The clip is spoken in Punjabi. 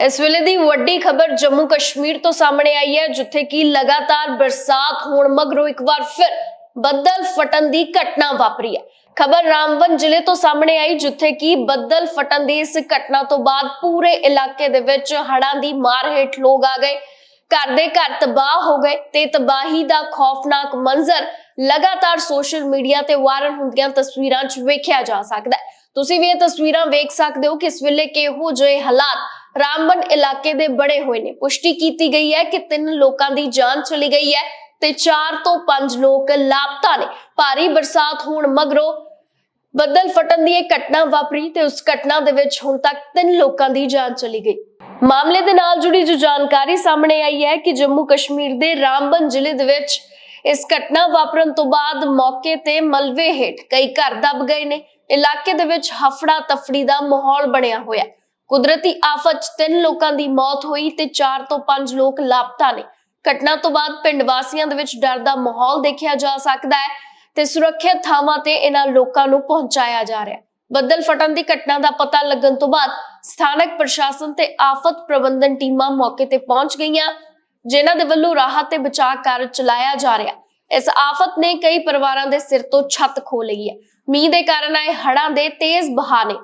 ਇਸ ਵੇਲੇ ਦੀ ਵੱਡੀ ਖਬਰ ਜੰਮੂ ਕਸ਼ਮੀਰ ਤੋਂ ਸਾਹਮਣੇ ਆਈ ਹੈ, ਜਿੱਥੇ ਕਿ ਲਗਾਤਾਰ ਬਰਸਾਤ ਹੋਣ ਮਗਰੋਂ ਇੱਕ ਵਾਰ ਫਿਰ ਬੱਦਲ ਫਟਣ ਦੀ ਘਟਨਾ ਵਾਪਰੀ ਹੈ। ਖਬਰ ਰਾਮਵਨ ਜ਼ਿਲ੍ਹੇ ਤੋਂ ਸਾਹਮਣੇ ਆਈ, ਜਿੱਥੇ ਕਿ ਬੱਦਲ ਫਟਣ ਦੀ ਇਸ ਘਟਨਾ ਤੋਂ ਬਾਅਦ ਪੂਰੇ ਇਲਾਕੇ ਦੇ ਵਿੱਚ ਹੜ੍ਹਾਂ ਦੀ ਮਾਰ ਹੇਠ ਲੋਕ ਆ ਗਏ। ਘਰ ਦੇ ਘਰ ਤਬਾਹ ਹੋ ਗਏ ਤੇ ਤਬਾਹੀ ਦਾ ਖੌਫਨਾਕ ਮੰਜ਼ਰ ਲਗਾਤਾਰ ਸੋਸ਼ਲ ਮੀਡੀਆ ਤੇ ਵਾਇਰਲ ਹੁੰਦੀਆਂ ਤਸਵੀਰਾਂ 'ਚ ਵੇਖਿਆ ਜਾ ਸਕਦਾ ਹੈ। ਤੁਸੀਂ ਵੀ ਇਹ ਤਸਵੀਰਾਂ ਵੇਖ ਸਕਦੇ ਹੋ ਕਿ ਇਸ ਵੇਲੇ ਕਿਹੋ ਜਿਹੇ ਹਾਲਾਤ ਰਾਮਬਨ ਇਲਾਕੇ ਦੇ ਬੜੇ ਹੋਏ ਨੇ। ਪੁਸ਼ਟੀ ਕੀਤੀ ਗਈ ਹੈ ਕਿ ਤਿੰਨ ਲੋਕਾਂ ਦੀ ਜਾਨ ਚਲੀ ਗਈ ਹੈ ਤੇ 4 ਤੋਂ 5 ਲੋਕ ਲਾਪਤਾ ਨੇ। ਭਾਰੀ ਬਰਸਾਤ ਹੋਣ ਮਗਰੋਂ ਬੱਦਲ ਫਟਣ ਦੀ ਇਹ ਘਟਨਾ ਵਾਪਰੀ ਤੇ ਉਸ ਘਟਨਾ ਦੇ ਵਿੱਚ ਹੁਣ ਤੱਕ ਤਿੰਨ ਲੋਕਾਂ ਦੀ ਜਾਨ ਚਲੀ ਗਈ। ਮਾਮਲੇ ਦੇ ਨਾਲ ਜੁੜੀ ਜੋ ਜਾਣਕਾਰੀ ਸਾਹਮਣੇ ਆਈ ਹੈ ਕਿ ਜੰਮੂ ਕਸ਼ਮੀਰ ਦੇ ਰਾਮਬਨ ਜ਼ਿਲ੍ਹੇ ਦੇ ਵਿੱਚ ਇਸ ਘਟਨਾ ਵਾਪਰਨ ਤੋਂ ਬਾਅਦ ਮੌਕੇ ਤੇ ਮਲਵੇ ਹੇਠ ਕਈ ਘਰ ਦਬ ਗਏ ਨੇ। ਇਲਾਕੇ ਦੇ ਵਿੱਚ ਹਫੜਾ ਤਫੜੀ ਦਾ ਮਾਹੌਲ ਬਣਿਆ ਹੋਇਆ ਹੈ। ਕੁਦਰਤੀ ਆਫਤ 'ਚ ਤਿੰਨ ਲੋਕਾਂ ਦੀ ਮੌਤ ਹੋਈ ਤੇ 4 ਤੋਂ 5 ਲੋਕ ਲਾਪਤਾ ਨੇ। ਘਟਨਾ ਤੋਂ ਬਾਅਦ ਪਿੰਡ ਵਾਸੀਆਂ ਦੇ ਵਿੱਚ ਡਰ ਦਾ ਮਾਹੌਲ ਦੇਖਿਆ ਜਾ ਸਕਦਾ ਹੈ ਤੇ ਸੁਰੱਖਿਅਤ ਥਾਵਾਂ ਤੇ ਇਹਨਾਂ ਲੋਕਾਂ ਨੂੰ ਪਹੁੰਚਾਇਆ ਜਾ ਰਿਹਾ ਹੈ। ਬੱਦਲ ਫਟਣ ਦੀ ਘਟਨਾ ਦਾ ਪਤਾ ਲੱਗਣ ਤੋਂ ਬਾਅਦ ਸਥਾਨਕ ਪ੍ਰਸ਼ਾਸਨ ਤੇ ਆਫਤ ਪ੍ਰਬੰਧਨ ਟੀਮਾਂ ਮੌਕੇ ਤੇ ਪਹੁੰਚ ਗਈਆਂ, ਜਿਨ੍ਹਾਂ ਦੇ ਵੱਲੋਂ ਰਾਹਤ ਤੇ ਬਚਾਅ ਕਾਰਜ ਚਲਾਇਆ ਜਾ ਰਿਹਾ ਇਸ ਆਫਤ ਨੇ ਕਈ ਪਰਿਵਾਰਾਂ ਦੇ ਸਿਰ ਤੋਂ ਛੱਤ ਖੋ ਲਈ ਹੈ। ਮੀਂਹ ਦੇ ਕਾਰਨ ਆਏ ਹੜ੍ਹਾਂ ਦੇ ਤੇਜ਼ ਬਹਾਅ ਨੇ